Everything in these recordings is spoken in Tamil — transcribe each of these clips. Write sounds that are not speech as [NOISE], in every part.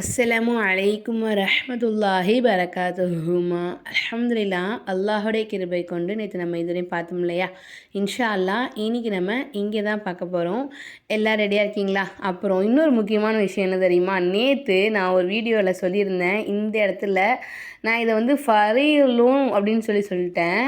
அஸ்ஸலாமு அலைக்கும் பரகாத்து பரகாத்துஹுமா அலமதுல்லா அல்லாஹுடைய கிருபை கொண்டு நேற்று நம்ம இதுவரையும் பார்த்தோம் இல்லையா? இன்ஷா அல்லாஹ் இன்னைக்கு நம்ம இங்கே தான் பார்க்க போகிறோம் எல்லாம் ரெடியாக இருக்கீங்களா? அப்புறம் இன்னொரு முக்கியமான விஷயம் என்ன தெரியுமா? நேற்று நான் ஒரு வீடியோவில் சொல்லியிருந்தேன். இந்த இடத்துல நான் இதை வந்து ஃபரீலும் அப்படின்னு சொல்லி சொல்லிட்டேன்.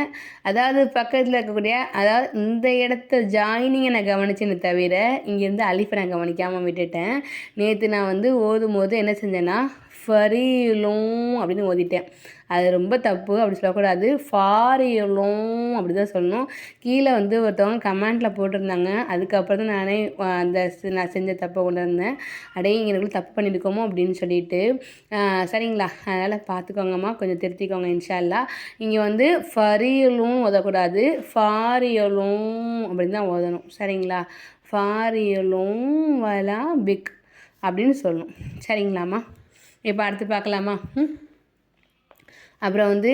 அதாவது பக்கத்தில் இருக்கக்கூடிய அதாவது இந்த இடத்த ஜாயினிங்கை நான் கவனிச்சேன்னு தவிர இங்கேருந்து அலிஃபை நான் கவனிக்காமல் விட்டுட்டேன். நேற்று நான் வந்து ஓதும் போது என்ன செஞ்சேன்னா ஃபரீலும் அப்படின்னு ஓதிட்டேன். அது ரொம்ப தப்பு அப்படி சொல்லக்கூடாது. ஃபாரியலும் அப்படி தான் சொல்லணும். கீழே வந்து ஒருத்தவங்க கமெண்ட்டில் போட்டிருந்தாங்க. அதுக்கப்புறம் தான் நானே அந்த நான் செஞ்ச தப்பை கொண்டு வந்தேன். அடே எங்களுக்கு தப்பு பண்ணியிருக்கோமோ அப்படின்னு சொல்லிட்டு சரிங்களா. அதனால் பார்த்துக்கோங்கம்மா. கொஞ்சம் திருத்திக்கோங்க இன்ஷால்லா. இங்கே வந்து ஃபரியலும் ஓதக்கூடாது. ஃபாரியலும் அப்படின்னு தான் ஓதணும். சரிங்களா? ஃபாரியலும் வலா பிக் அப்படின்னு சொல்லணும் சரிங்களாம்மா இப்போ அடுத்து பார்க்கலாமா ம் அப்புறம் வந்து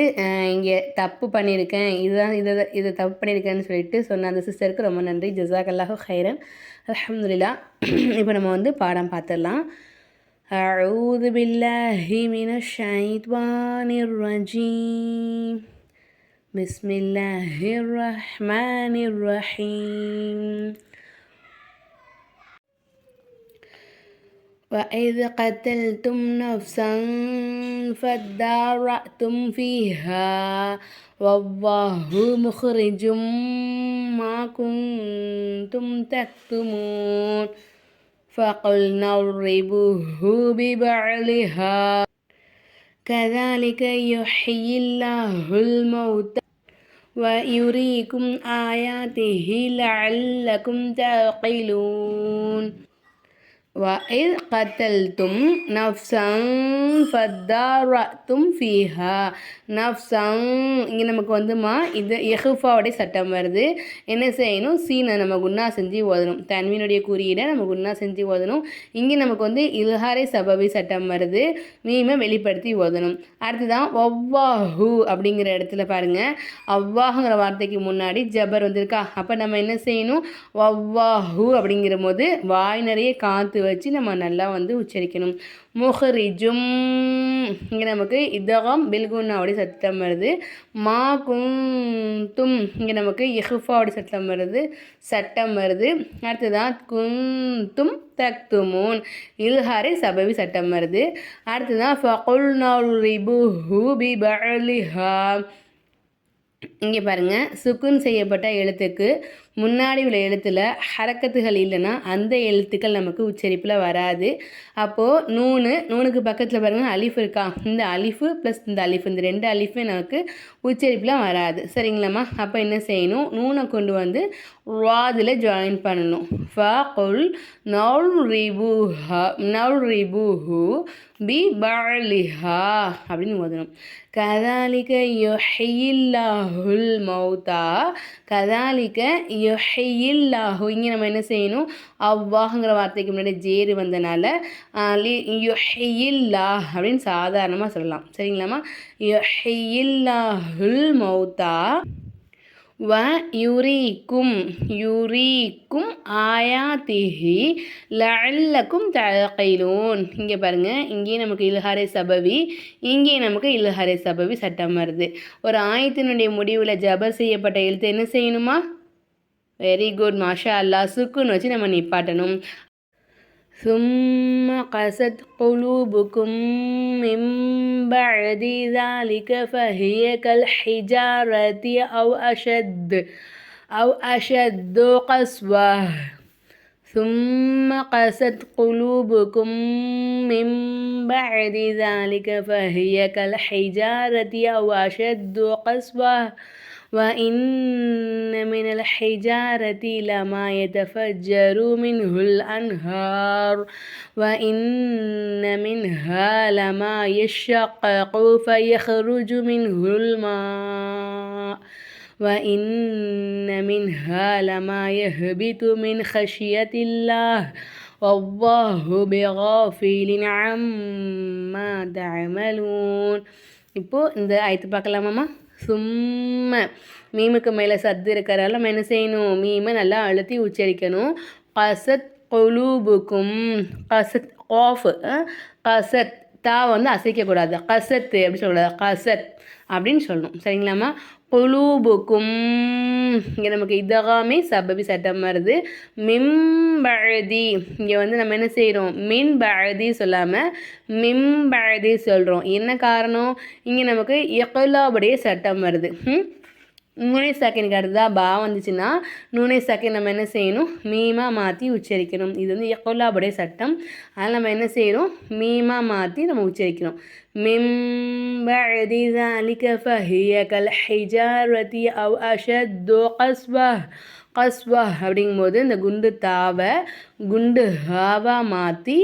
இங்கே தப்பு பண்ணியிருக்கேன் இதுதான் இதை இதை தப்பு பண்ணியிருக்கேன்னு சொல்லிட்டு சொன்ன அந்த சிஸ்டருக்கு ரொம்ப நன்றி ஜசாக்கல்லாஹு ஹைரன் அல்ஹம்துலில்லா இப்போ நம்ம வந்து பாடம் பார்த்துடலாம் أعوذ بالله من الشيطان الرجيم بسم الله الرحمن الرحيم وإذ قتلتم نفسا فادارأتم فيها والله مخرج ما كنتم تكتمون فقلنا اضربوه ببعلها كذلك يحيي الله الموتى ويريكم آياته لعلكم تعقلون وإذ قتلتم نفسا فدارأتم فيها نفسا இங்கே நமக்கு வந்துமா இது எஹுஃபாவுடைய சட்டம் வருது என்ன செய்யணும் சீனை நம்ம குன்னா செஞ்சு ஓதணும் தன்வீனுடைய குறியீடை நம்ம குன்னா செஞ்சு ஓதணும் இங்கே நமக்கு வந்து இல்ஹாரை சபவி சட்டம் வருது மீமை வெளிப்படுத்தி ஓதணும் அடுத்ததான் ஒவ்வாஹு அப்படிங்கிற இடத்துல பாருங்க அவ்வாஹுங்கிற வார்த்தைக்கு முன்னாடி ஜபர் வந்திருக்கா அப்போ நம்ம என்ன செய்யணும் ஒவ்வாஹு அப்படிங்கிற போது வாய் நிறைய காற்று வச்சு நம்ம நல்லா வந்து உச்சரிக்கணும். முஹரிஜும். இங்கே நமக்கு இதகம் பில்குன்னாவுடைய சத்தம் வருது. மா குந்தும். இங்கே நமக்கு இஹுஃபாவுடைய சத்தம் வருது. சட்டம் வருது. அடுத்ததான் குந்தும் தக்துமூன். இல்ஹாரி சபவி சட்டம் வருது. அடுத்ததான் ஃபகுல் நரிபு ஹூபி பலிஹா இங்கே பாருங்கள் சுக்குன் செய்யப்பட்ட எழுத்துக்கு முன்னாடி உள்ள எழுத்தில் ஹரக்கத்துகள் இல்லைன்னா அந்த எழுத்துக்கள் நமக்கு உச்சரிப்பில் வராது. அப்போது நூனு நூனுக்கு பக்கத்தில் பாருங்கள் அலிஃப் இருக்கா? இந்த அலிஃபு ப்ளஸ் இந்த அலிஃப் இந்த ரெண்டு அலிஃபே நமக்கு உச்சரிப்பில் வராது. சரிங்களாம்மா? அப்போ என்ன செய்யணும்? நூனை கொண்டு வந்து வாதில் ஜாயின் பண்ணணும். ஃபா கொல் நவுல் ரிபுஹா நவுல் ரிபுஹு பி பாலிஹா அப்படின்னு ஓதணும். கதாலிக்க யொஹில்லாஹுல் மௌதா கதாலிக்க யொஹில்லாஹு இங்கே நம்ம என்ன செய்யணும்? அவ்வாஹுங்கிற வார்த்தைக்கு முன்னாடி ஜேரு வந்தனால யொஹில்லாஹ் அப்படின்னு சாதாரணமாக சொல்லலாம். சரிங்களாம்மா? யொஹில்லாஹுல் மௌதா வ யுரீக்கும் யுரீக்கும் ஆயாத்திஹி லல்லக்கும் தகைலூன் இங்கே பாருங்கள் இங்கேயும் நமக்கு இல்ஹாரே சபவி இங்கேயும் நமக்கு இல்ஹாரே சபவி சட்டம் வருது. ஒரு ஆயத்தினுடைய முடிவில் ஜபர் செய்யப்பட்ட எழுத்து என்ன செய்யணுமா? வெரி குட் மாஷா அல்லா சுக்குன்னு வச்சு நம்ம நிப்பாட்டணும் ثم قست قلوبكم من بعد ذلك فهي كالحجارة أو أشد أو أشد قسوة ثم قست قلوبكم من بعد ذلك فهي كالحجارة أو أشد قسوة وإن من الحجارة لما يتفجر منه الأنهار وإن منها لما يشقق فيخرج منه الماء وإن منها لما يهبط من خشية الله والله بغافل عما تعملون இப்போ இந்த ஆயத்து பார்க்கலாமாம்மா சும்ம. மீமுக்கு மேலே சத்து இருக்கிறதால நம்ம என்ன செய்யணும்? மீமை நல்லா அழுத்தி உச்சரிக்கணும். கசத் கொலூபுக்கும் கசத் ஆஃப் கசத் தா வந்து அசைக்கக்கூடாது. கசத்து அப்படின்னு சொல்லக்கூடாது? கசத் அப்படின்னு சொல்லணும். சரிங்களாம்மா? குலூபுக்கும் இங்கே நமக்கு இதகாமே சபபி சட்டம் வருது. மிம்பழதி இங்கே வந்து நம்ம என்ன செய்கிறோம் மின் சொல்லாமல் மிம்பழதி சொல்கிறோம் என்ன காரணம்? இங்கே நமக்கு எக்கலாபுடைய சட்டம் வருது. ம்? நூனை சாக்கினுக்கு அடுத்ததாக பா வந்துச்சுன்னா நூனை சாக்கி நம்ம என்ன செய்யணும் மீமாக மாற்றி உச்சரிக்கணும் இது வந்து எக்கொல்லாபுடைய சட்டம் அதில் நம்ம என்ன செய்கிறோம் மீமாக மாற்றி நம்ம உச்சரிக்கணும் மிம் بعد ذلك فهي كالحجارة أو أشد قسوة கஸ்வா அப்படிங்கும்போது இந்த குண்டு தாவை குண்டு ஹாவா மாற்றி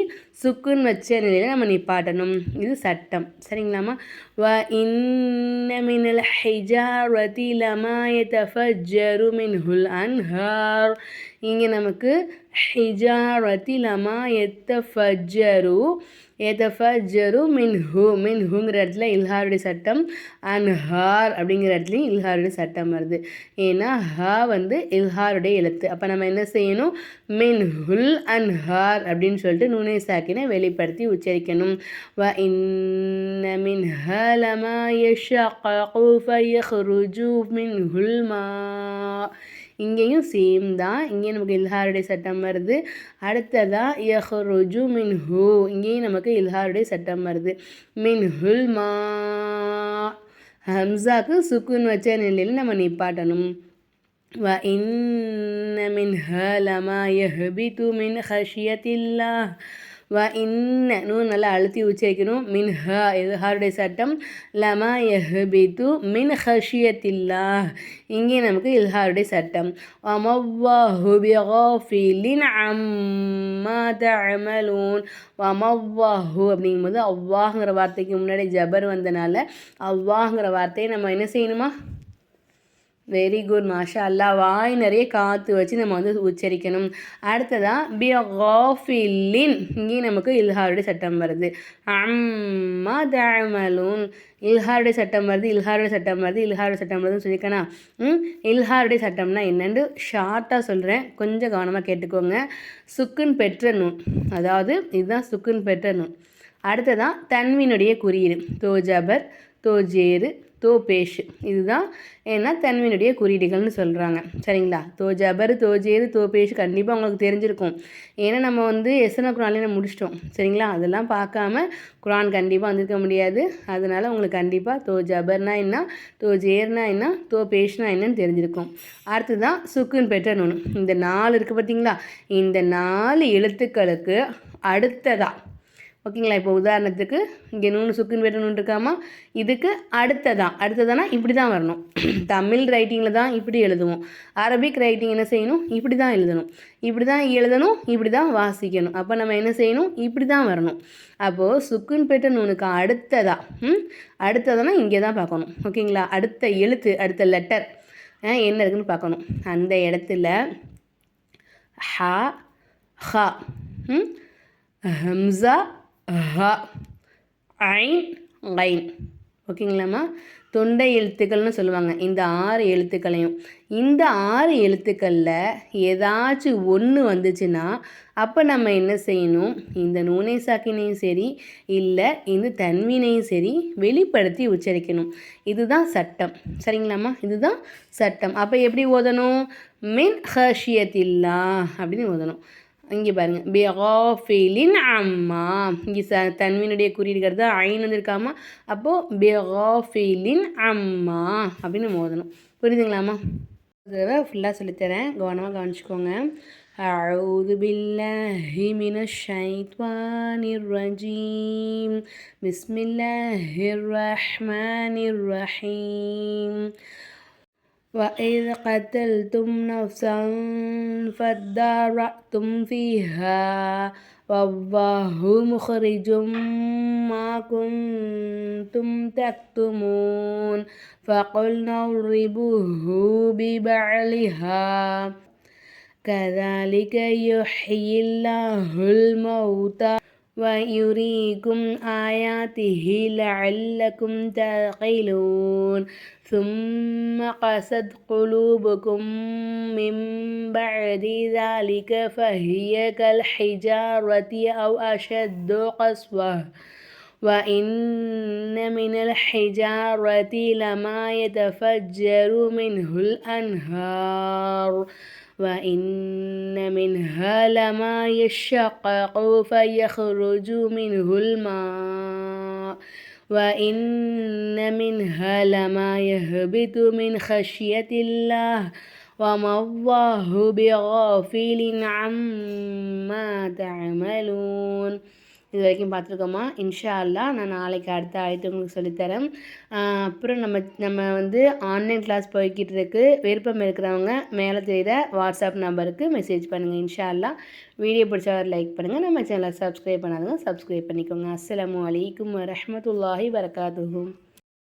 சுக்குன்னு வச்ச நிலையில் நம்ம நிப்பாட்டணும். இது சட்டம். சரிங்களாம்மா? வ இன்னமினல் ஹைஜாரதி லமாய மின்ஹுல் அன்ஹார். இங்கே நமக்கு ஹிஜாரதி லமா எத்தஃபஜரு எதஃபஜரு மின்ஹு மின்ஹுங்கிற இடத்துல இல்ஹாருடைய சட்டம் அண்ட் ஹார் அப்படிங்கிற இடத்துலையும் இல்ஹாருடைய சட்டம் வருது. ஏன்னா ஹா வந்து இல்ஹாருடைய எழுத்து. அப்போ நம்ம என்ன செய்யணும்? மின்ஹுல் அண்ட் ஹார் அப்படின்னு சொல்லிட்டு நுனை சாக்கினை வெளிப்படுத்தி உச்சரிக்கணும். வ இன்னமின் ஹலமா யஷகு ஃபயஹ்ருஜு இங்கேயும் சேம் தான். இங்கே நமக்கு இல்ஹாருடைய சட்டம் வருது. அடுத்ததாக யஹ்ருஜு மின்ஹு. இங்கேயும் நமக்கு இல்ஹாருடைய சட்டம் வருது. மின்ஹுல் மா. ஹம்சாக்கு சுக்குன் வச்ச நிலையில் நம்ம நிப்பாட்டணும். வ இன்ன மின்ஹ லமா யஹ்பிது மின் ஹஷியத்தில்லா வ இன்ன நூன் நல்லா அழுத்தி உச்சரிக்கணும் மின் ஹ இது ஹாருடைய சட்டம் லமா எஹ்பித்து மின் ஹஷியத்தில்லா இங்கே நமக்கு இல்ஹாருடைய சட்டம் வமவ்வாஹு பிகாஃபிலின் அம்மா தஅமலூன் வமவ்வாஹு அப்படிங்கும்போது அவ்வாஹுங்கிற வார்த்தைக்கு முன்னாடி ஜபர் வந்தனால அவ்வாஹுங்கிற வார்த்தையை நம்ம என்ன செய்யணுமா வெரி குட் மாஷா அல்லா வாய் நிறைய காற்று வச்சு நம்ம வந்து உச்சரிக்கணும். அடுத்ததாக பி காஃபில்லின் இங்கே நமக்கு இல்ஹாருடைய சட்டம் வருது. அம்மா தமலூன் இல்ஹாருடைய சட்டம் வருது இல்ஹாருடைய சட்டம் வருது இல்ஹாருடைய சட்டம் வருதுன்னு சொல்லிக்கணா ம் இல்ஹாருடைய சட்டம்னா என்னென்னு ஷார்ட்டாக சொல்கிறேன் கொஞ்சம் கவனமாக கேட்டுக்கோங்க. சுக்குன் பெற்ற நூன் அதாவது இதுதான் சுக்குன் பெற்ற நூன் அடுத்ததான் தன்வினுடைய குறியீடு. தோஜபர் தோஜேரு தோ பேஷ் இதுதான் ஏன்னா தன்மையினுடைய குறியீடுகள்னு சொல்கிறாங்க சரிங்களா? தோ ஜபர் தோ ஜேரு தோ பேஷ் கண்டிப்பாக உங்களுக்கு தெரிஞ்சிருக்கும். ஏன்னா நம்ம வந்து எஸ்என குரான்லேயே நம்ம முடிச்சிட்டோம். சரிங்களா? அதெல்லாம் பார்க்காம குரான் கண்டிப்பாக வந்திருக்க முடியாது. அதனால் உங்களுக்கு கண்டிப்பாக தோ ஜபர்னா என்ன தோ ஜேர்னா என்ன தோ பேஷ்னா என்னன்னு தெரிஞ்சிருக்கும். அடுத்து தான் சுக்குன் பெற்ற நுணு. இந்த நாலு இருக்குது பார்த்தீங்களா? இந்த நாலு எழுத்துக்களுக்கு அடுத்ததாக ஓகேங்களா? இப்போ உதாரணத்துக்கு இங்கே நூனு சுக்குன்னு வேறு நூன் இருக்காமா? இதுக்கு அடுத்ததான் அடுத்ததானா இப்படி தான் வரணும். [CLEARS THROAT] தமிழ் ரைட்டிங்கில் தான் இப்படி எழுதுவோம். அரபிக் ரைட்டிங் என்ன செய்யணும்? இப்படி தான் எழுதணும். இப்படி தான் எழுதணும் இப்படி தான் வாசிக்கணும். அப்போ நம்ம என்ன செய்யணும்? இப்படி தான் வரணும். அப்போது சுக்குன் பெற்ற நூனுக்கு அடுத்ததா ம்? அடுத்ததானா இங்கே தான் பார்க்கணும். ஓகேங்களா? அடுத்த எழுத்து அடுத்த லெட்டர் என்ன இருக்குன்னு பார்க்கணும். அந்த இடத்துல ஹா ஹா ஹம்சா ஹ ஐன் லைன். ஓகேங்களாம்மா? தொண்டை எழுத்துக்கள்னு சொல்லுவாங்க. இந்த ஆறு எழுத்துக்களையும். இந்த ஆறு எழுத்துக்களில் ஏதாச்சும் ஒன்று வந்துச்சுன்னா அப்போ நம்ம என்ன செய்யணும்? இந்த நூனை சாக்கினையும் சரி இல்லை இந்த தன்வினையும் சரி வெளிப்படுத்தி உச்சரிக்கணும். இதுதான் சட்டம். சரிங்களாம்மா? இதுதான் சட்டம். அப்போ எப்படி ஓதணும்? மின் ஹஷியத்தில்லா அப்படின்னு ஓதணும். இங்கே பாருங்கள் பெகாஃபிலின் அம்மா இங்கே ச தன்வினுடைய குறியீடுகிறது தான் ஐன் வந்திருக்காமா அப்போது பெகாஃபிலின் அம்மா அப்படின்னு மோதணும் புரியுதுங்களாம்மா தடவை ஃபுல்லாக சொல்லித்தரேன் கவனமாக கவனிச்சுக்கோங்க أعوذ بالله من الشيطان الرجيم بسم الله الرحمن الرحيم وإذ قتلتم نفسا فادارأتم فيها والله مخرج ما كنتم تكتمون فقلنا اضربوه ببعلها كذلك يحيي الله الموتى ويريكم آياته لعلكم تعقلون. ثم قست قلوبكم من بعد ذلك فهي كالحجارة أو أشد قسوة. وإن من الحجارة لما يتفجر منه الأنهار. وإن منها لما يشقق فيخرج منه الماء. وإن منها لما يهبط من خشية الله. وما الله بغافل عما تعملون. இது வரைக்கும் பார்த்துருக்கோமா? இன்ஷா அல்லா நான் நாளைக்கு அடுத்த ஆயத்து உங்களுக்கு சொல்லித்தரேன். அப்புறம் நம்ம நம்ம வந்து ஆன்லைன் கிளாஸ் போய்கிட்டு இருக்கு விருப்பம் இருக்கிறவங்க மேலே தெரியுற வாட்ஸ்அப் நம்பருக்கு மெசேஜ் பண்ணுங்கள் இன்ஷா அல்லா வீடியோ பிடிச்சா லைக் பண்ணுங்கள் நம்ம சேனலை சப்ஸ்கிரைப் பண்ணாதுங்க சப்ஸ்கிரைப் பண்ணிக்கோங்க. அஸ்லாம் வலைக்கம் வரமத்துல்லாஹி வரகாத்துஹூ